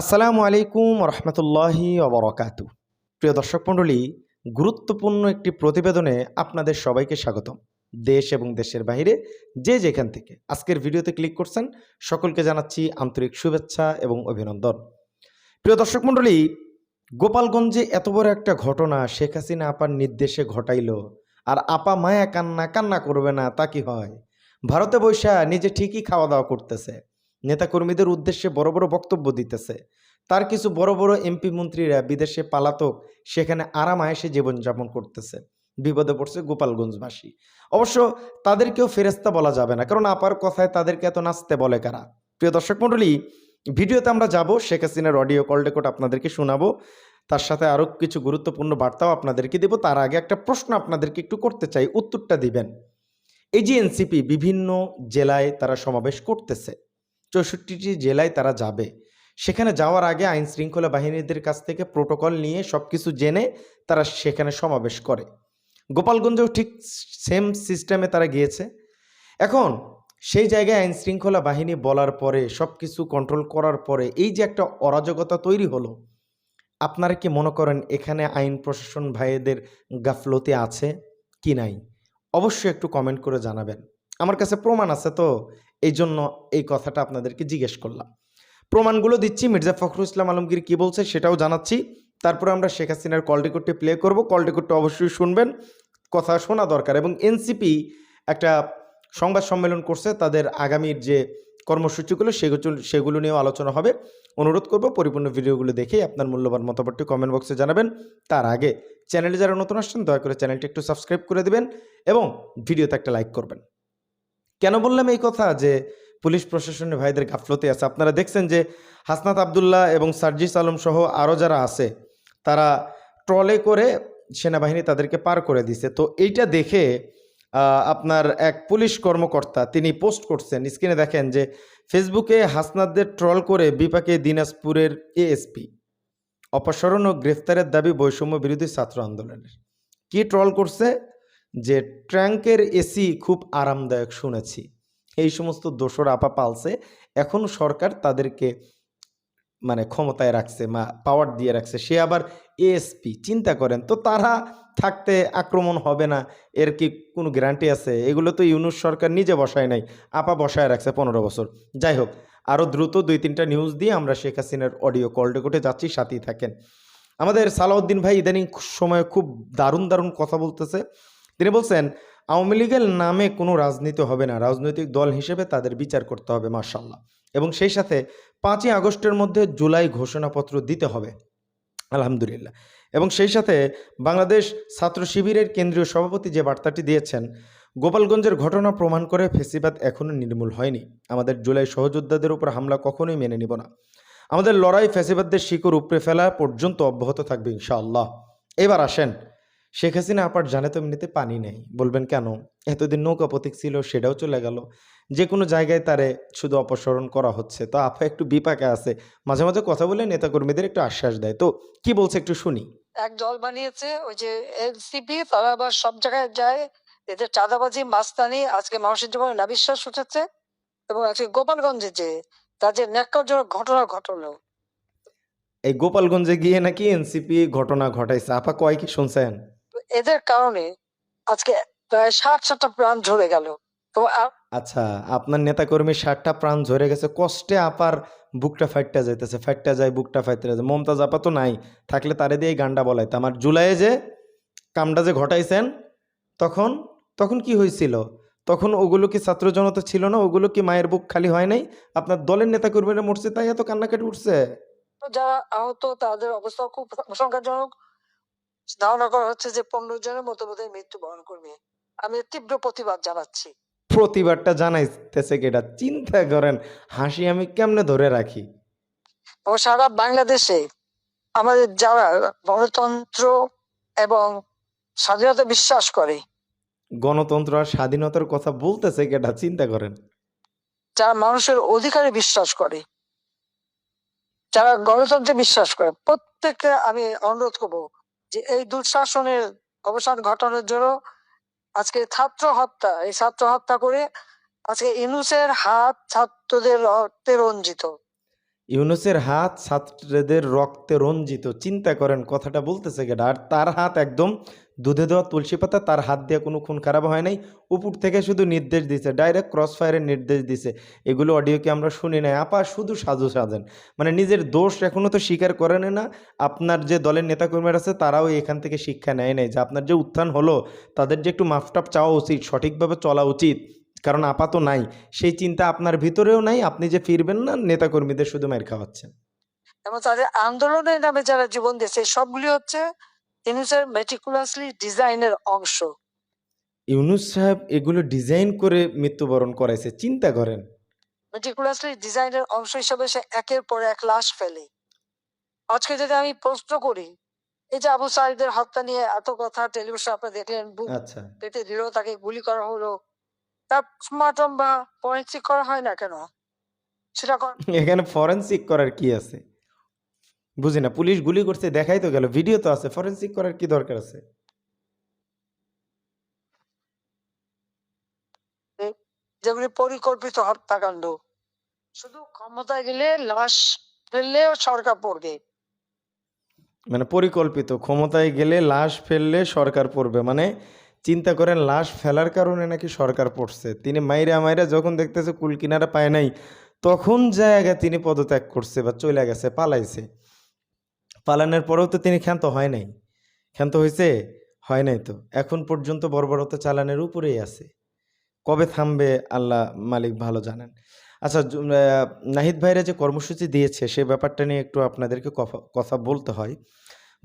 আসসালামু আলাইকুম রহমতুল্লাহি অবরকাত প্রিয় দর্শক মণ্ডলী, গুরুত্বপূর্ণ একটি প্রতিবেদনে আপনাদের সবাইকে স্বাগতম। দেশ এবং দেশের বাইরে যে যেখান থেকে আজকের ভিডিওতে ক্লিক করছেন, সকলকে জানাচ্ছি আন্তরিক শুভেচ্ছা এবং অভিনন্দন। প্রিয় দর্শক মণ্ডলী, গোপালগঞ্জে এত বড় একটা ঘটনা, শেখ হাসিনা আপার নির্দেশে ঘটাইল, আর আপা মায়া কান্না কান্না করবে না, তা কি হয়? ভারতে বৈশা নিজে ঠিকই খাওয়া দাওয়া করতেছে। নেতাকর্মীদের উদ্দেশ্যে বড় বড় বক্তব্য দিতেছে। তার কিছু বড় বড় এমপি মন্ত্রীরা বিদেশে পালাতক, সেখানে আরাম আয়েসে জীবনযাপন করতেছে। বিপদে পড়ছে গোপালগঞ্জবাসী। অবশ্য তাদেরকেও ফেরেস্তা বলা যাবে না, কারণ আপার কথায় তাদেরকে এত নাচতে বলে কারা? প্রিয় দর্শক মণ্ডলী, ভিডিওতে আমরা যাব, শেখ হাসিনার অডিও কল রেকর্ড আপনাদেরকে শোনাবো। তার সাথে আরও কিছু গুরুত্বপূর্ণ বার্তাও আপনাদেরকে দেব। তার আগে একটা প্রশ্ন আপনাদেরকে একটু করতে চাই, উত্তরটা দিবেন। এই যে এনসিপি বিভিন্ন জেলায় তারা সমাবেশ করতেছে চৌষট্টিটি জেলায় তারা যাবে। সেখানে যাওয়ার আগে আইন শৃঙ্খলা বাহিনীদের কাছ থেকে প্রোটোকল নিয়ে সব কিছু জেনে তারা সেখানে সমাবেশ করে। গোপালগঞ্জেও ঠিক সেম সিস্টেমে তারা গিয়েছে। এখন সেই জায়গায় আইন শৃঙ্খলা বাহিনী বলার পরে সব কিছু কন্ট্রোল করার পরে এই যে একটা অরাজকতা তৈরি হলো, আপনারা কি মনে করেন এখানে আইন প্রশাসন ভাইদের গাফলতি আছে কি নাই? অবশ্যই একটু কমেন্ট করে জানাবেন। আমার কাছে প্রমাণ আছে তো এই জন্য এই কথাটা আপনাদেরকে জিজ্ঞেস করলাম। প্রমাণগুলো দিচ্ছি, মির্জা ফখরুল ইসলাম আলমগীর কি বলছে সেটাও জানাচ্ছি। তারপরে আমরা শেখ হাসিনার কল রেকর্ডটি প্লে করব। কল রেকর্ডটা অবশ্যই শুনবেন, কথা শোনা দরকার। এবং এনসিপি একটা সংবাদ সম্মেলন করছে, তাদের আগামীর যে কর্মসূচিগুলো সেগুলো সেগুলো নিয়েও আলোচনা হবে। অনুরোধ করব, পরিপূর্ণ ভিডিওগুলো দেখেই আপনার মূল্যবান মতামতটি কমেন্ট বক্সে জানাবেন। তার আগে চ্যানেলে যারা নতুন আসছেন, দয়া করে চ্যানেলটি একটু সাবস্ক্রাইব করে দেবেন এবং ভিডিওতে একটা লাইক করবেন। কেন বললাম এই কথা? যে পুলিশ প্রশাসনের ভাইদের গাফলতে আছে। আপনারা দেখছেন যে হাসনাত আবদুল্লাহ এবং সার্জিস আলম সহ আরও যারা আছে, তারা ট্রলে করে সেনাবাহিনী তাদেরকে পার করে দিছে। তো এইটা দেখে আপনার এক পুলিশ কর্মকর্তা তিনি পোস্ট করছেন, স্ক্রিনে দেখেন যে ফেসবুকে হাসনাতদের ট্রল করে বিপাকে দিনাজপুরের এএসপি, অপসারণ ও গ্রেফতারের দাবি বৈষম্য বিরোধী ছাত্র আন্দোলনের। কি ট্রল করছে? যে ট্র্যাঙ্কের এসি খুব আরামদায়ক শুনেছি। এই সমস্ত দোসর আপা পালছে এখন সরকার তাদেরকে মানে ক্ষমতায় রাখছে মা পাওয়ার দিয়ে রাখছে। সে আবার এএসপি চিন্তা করেন, তো তারা থাকতে আক্রমণ হবে না, এর কি কোনো গ্যারান্টি আছে? এগুলো তো ইউনুস সরকার নিজে বসায় নাই, আপা বসায় রাখছে পনেরো বছর। যাই হোক, আরও দ্রুত দুই তিনটা নিউজ দিয়ে আমরা শেখ হাসিনার অডিও কল রেকর্ডে যাচ্ছি, সাথেই থাকেন। আমাদের সালাউদ্দিন ভাই ইদানিং সময়ে খুব দারুণ দারুণ কথা বলতেছে। তিনি বলছেন, আওয়ামী লীগের নামে কোনো রাজনীতি হবে না। রাজনৈতিক দল হিসেবে তাদের বিচার করতে হবে মার্শাল্লাহ এবং সেই সাথে পাঁচই আগস্টের মধ্যে জুলাই ঘোষণাপত্র দিতে হবে, আলহামদুলিল্লাহ। এবং সেই সাথে বাংলাদেশ ছাত্র শিবিরের কেন্দ্রীয় সভাপতি যে বার্তাটি দিয়েছেন, গোপালগঞ্জের ঘটনা প্রমাণ করে ফেসিবাদ এখনও নির্মূল হয়নি। আমাদের জুলাই সহযোদ্ধাদের উপর হামলা কখনোই মেনে নিব না। আমাদের লড়াই ফেসিবাদদের শিকড় উপড়ে ফেলা পর্যন্ত অব্যাহত থাকবে, ইনশাআল্লাহ। এবার আসেন শেখ হাসিনা আপার জানে তো এমনিতে পানি নেই। বলবেন কেন? এতদিন নৌকা প্রতীক ছিল সেটাও চলে গেল। যে কোনো জায়গায় তারে শুধু অপসারণ করা হচ্ছে। তো আপা একটু বিপাকে আছে। মাঝে মাঝে কথা বলে নেতাকর্মীদের একটু আশ্বাস দেয়। তো কি বলছে একটু শুনি। এক দল বানিয়েছে ওই যে এনসিপি তারা আবার সব জায়গায় যায়। এদের চাঁদাবাজি মাস্তানি আজকে মানুষের জীবনে না বিশ্বাস উঠেছে এবং আজকে গোপালগঞ্জে যে তাদের ন্যাক্কারজনক ঘটনা ঘটলো। এই গোপালগঞ্জে গিয়ে নাকি এনসিপি ঘটনা ঘটাইছে। আপা কয় কি শুনছেন? এদের কারণে আজকে প্রায় ষাট ষাটটা প্রাণ ঝরে গেল। তো আচ্ছা আপনার নেতাকর্মী ষাটটা প্রাণ ঝরে গেছে কষ্টে আপার বুকটা ফাইটটা যাইতেছে ফাইটটা যায় বুকটা ফাইটতে যায়। মমতাজ আপা তো নাই থাকলে তারে দিয়ে গানটা বলাইতে। আমার জুলাইয়ে যে কামটা যে ঘটাইছেন তখন তখন কি হয়েছিল তখন ওগুলো কি ছাত্র জনতা ছিল না? ওগুলো কি মায়ের বুক খালি হয় নাই? আপনার দলের নেতাকর্মীরা মরছে তাই এত কান্নাকাটি উঠছে? যারা আহত তাদের অবস্থা খুব আশঙ্কাজনক ধারণা করা হচ্ছে যে পনেরো জনের মতো বোধহয় মৃত্যুবরণ করবে। আমি তীব্র প্রতিবাদ জানাচ্ছি। প্রতিবাদটা জানাইতেছে কেটা চিন্তা করেন হাসি আমি কেমনে ধরে রাখি? ও সারা বাংলাদেশে আমাদের যারা গণতন্ত্র এবং স্বাধীনতা বিশ্বাস করে। গণতন্ত্র আর স্বাধীনতার কথা বলতেছে কেটা চিন্তা করেন। যারা মানুষের অধিকারে বিশ্বাস করে। যারা গণতন্ত্রে বিশ্বাস করে। প্রত্যেককে আমি অনুরোধ করব যে এই দুঃশাসনের অবসান ঘটানোর জন্য আজকে ছাত্র হত্যা, এই ছাত্র হত্যা করে আজকে ইউনুসের হাত ছাত্রদের রক্তে রঞ্জিত। ইউনুসের হাত ছাত্রদের রক্তে রঞ্জিত। চিন্তা করেন, কথাটা বলতেছে কেটা আর তার হাত একদম দুধে দেওয়া তুলসী পাতা, তার হাত দিয়ে কোনো খুন খারাপ হয় নাই। উপর থেকে শুধু নির্দেশ দিছে ডাইরেক্ট ক্রস ফায়ারের নির্দেশ দিছে। এগুলো অডিও কি আমরা শুনি নাই? আপা, শুধু সাজু সাজেন। মানে নিজের দোষ এখনও তো স্বীকার করেন না। আপনার যে দলের নেতাকর্মীরা আছে, তারাও এখান থেকে শিক্ষা নেয় নাই যে আপনার যে উত্থান হলো, তাদের যে একটু মাফটাপ চাওয়া উচিত, সঠিকভাবে চলা উচিত, কারণ আপাত নাই। সেই চিন্তা আপনার ভিতরেও নাই, আপনি যে ফিরবেন না, নেতাকর্মীদের শুধু মার খাওয়াচ্ছেন। এবং তাদের আন্দোলনের নামে যারা জীবন দিয়েছে, সবগুলি হচ্ছে ইউনুসের মেটিকুলাসলি ডিজাইনের অংশ। ইউনুস সাহেব এগুলো ডিজাইন করে মৃত্যুবরণ করাইছে চিন্তা করেন। মেটিকুলাসলি ডিজাইনের অংশ হিসেবে সে একের পর এক লাশ ফেলে। আজকে যদি আমি প্রশ্ন করি এই যে আবু সাইদের হত্যা নিয়ে এত কথা টেলিভিশন আপনি দেখলেন বুক আচ্ছা। পেটে দিল তাকে গুলি করা হলো। তার পোস্টমর্টম বা ফরেন্সিক করা হয় না কেন? সেটা এখানে ফরেনসিক করার কি আছে? বুঝি না পুলিশ গুলি করছে দেখাই তো গেল ভিডিও তো আছে ফরেনসিক করার কি দরকার আছে? যেগুলি পরিকল্পিত হত্যাকাণ্ড শুধু ক্ষমতায় গেলে লাশ ফেললেও সরকার পড়বে। মানে পরিকল্পিত ক্ষমতায় গেলে লাশ ফেললে সরকার পড়বে মানে চিন্তা করেন লাশ ফেলার কারণে নাকি সরকার পড়ছে তিনি মাইরা মাইরা যখন দেখতেছে কুল কিনারা পায় নাই তখন জায়গা তিনি পদত্যাগ করছে বা চলে গেছে পালাইছে। পালানোর পরেও তো তিনি ক্ষান্ত হয় নাই। ক্ষান্ত হয়েছে হয় নাই তো। এখন পর্যন্ত বর্বরতা চালানের উপরেই আছে। কবে থামবে আল্লাহ মালিক ভালো জানেন। আচ্ছা নাহিদ ভাইরা যে কর্মসূচি দিয়েছে সে ব্যাপারটা নিয়ে একটু আপনাদেরকে কথা- বলতে হয়।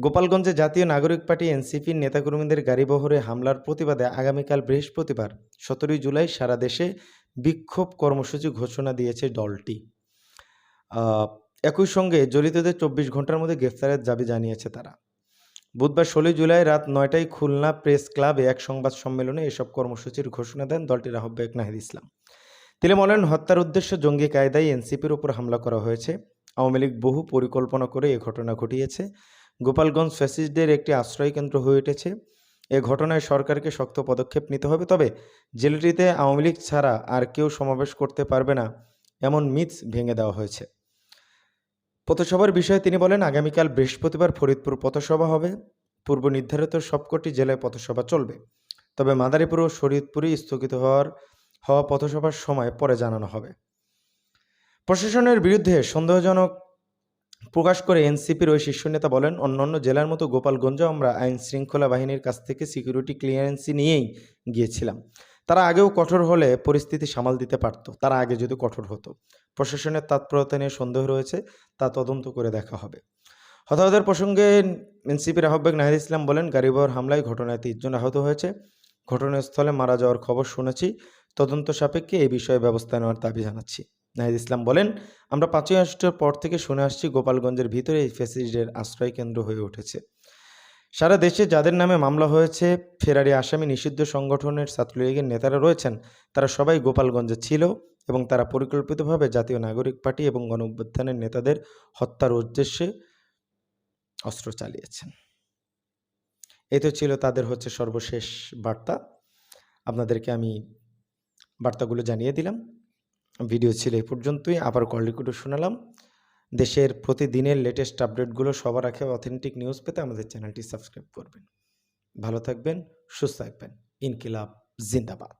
গোপালগঞ্জে জাতীয় নাগরিক পার্টি এনসিপির নেতাকর্মীদের গাড়িবহরে হামলার প্রতিবাদে আগামীকাল বৃহস্পতিবার, সতেরোই জুলাই সারা দেশে বিক্ষোভ কর্মসূচি ঘোষণা দিয়েছে দলটি। একই সঙ্গে জড়িতদের চব্বিশ ঘণ্টার মধ্যে গ্রেফতারের দাবি জানিয়েছে তারা। বুধবার ষোলোই জুলাই রাত নয়টায় খুলনা প্রেস ক্লাবে এক সংবাদ সম্মেলনে এসব কর্মসূচির ঘোষণা দেন দলটির আহ্বায়ক নাহিদ ইসলাম। তিনি বলেন, হত্যার উদ্দেশ্য জঙ্গি কায়দায় এনসিপির উপর হামলা করা হয়েছে। আওয়ামী লীগ বহু পরিকল্পনা করে এ ঘটনা ঘটিয়েছে। গোপালগঞ্জ ফ্যাসিস্টদের একটি আশ্রয় কেন্দ্র হয়ে উঠেছে। এ ঘটনায় সরকারকে শক্ত পদক্ষেপ নিতে হবে, তবে জেলাটিতে আওয়ামী লীগ ছাড়া আর কেউ সমাবেশ করতে পারবে না, এমন মিথ ভেঙে দেওয়া হয়েছে। পথসভার বিষয়ে তিনি বলেন, আগামীকাল বৃহস্পতিবার ফরিদপুর পথসভা হবে। পূর্ব নির্ধারিত সবকটি জেলায় পথসভা চলবে। তবে মাদারীপুর ও শরীয়তপুরে স্থগিত হওয়ার, হওয়া পথসভার সময় পরে জানানো হবে। প্রশাসনের বিরুদ্ধে সন্দেহজনক প্রকাশ করে এনসিপির ওই শীর্ষ নেতা বলেন, অন্যান্য জেলার মতো গোপালগঞ্জে আমরা আইন শৃঙ্খলা বাহিনীর কাছ থেকে সিকিউরিটি ক্লিয়ারেন্সি নিয়েই গিয়েছিলাম। তারা আগেও কঠোর হলে পরিস্থিতি সামাল দিতে পারত। তারা আগে যদি কঠোর হতো। প্রশাসনের তৎপরতা নিয়ে সন্দেহ রয়েছে, তা তদন্ত করে দেখা হবে। হতাহতের প্রসঙ্গে এনসিপির আহ্বায়ক নাহিদ ইসলাম বলেন, গাড়িবহর হামলায় ঘটনায় তিনজন আহত হয়েছে। ঘটনাস্থলে মারা যাওয়ার খবর শুনেছি। তদন্ত সাপেক্ষে এই বিষয়ে ব্যবস্থা নেওয়ার দাবি জানাচ্ছি। নাহিদ ইসলাম বলেন, আমরা পাঁচই আগস্টের পর থেকে শুনে আসছি, গোপালগঞ্জের ভিতরে এই ফ্যাসিস্টদের আশ্রয় কেন্দ্র হয়ে উঠেছে। সারা দেশে যাদের নামে মামলা হয়েছে, ফেরারি আসামি নিষিদ্ধ সংগঠনের ছাত্রলীগের নেতারা রয়েছেন। তারা সবাই গোপালগঞ্জে ছিল এবং তারা পরিকল্পিতভাবে জাতীয় নাগরিক পার্টি এবং গণ অভ্যুত্থানের নেতাদের হত্যার উদ্দেশ্যে অস্ত্র চালিয়েছেন। এই তো ছিল তাদের হচ্ছে সর্বশেষ বার্তা। আপনাদেরকে আমি বার্তাগুলো জানিয়ে দিলাম। ভিডিও ছিল এই পর্যন্তই। আবার কল রেকর্ডও শোনালাম। দেশের প্রতিদিনের লেটেস্ট আপডেটগুলো সবার আগে অথেন্টিক নিউজ পেতে আমাদের চ্যানেলটি সাবস্ক্রাইব করবেন। ভালো থাকবেন, সুস্থ থাকবেন। ইনকিলাব, জিন্দাবাদ।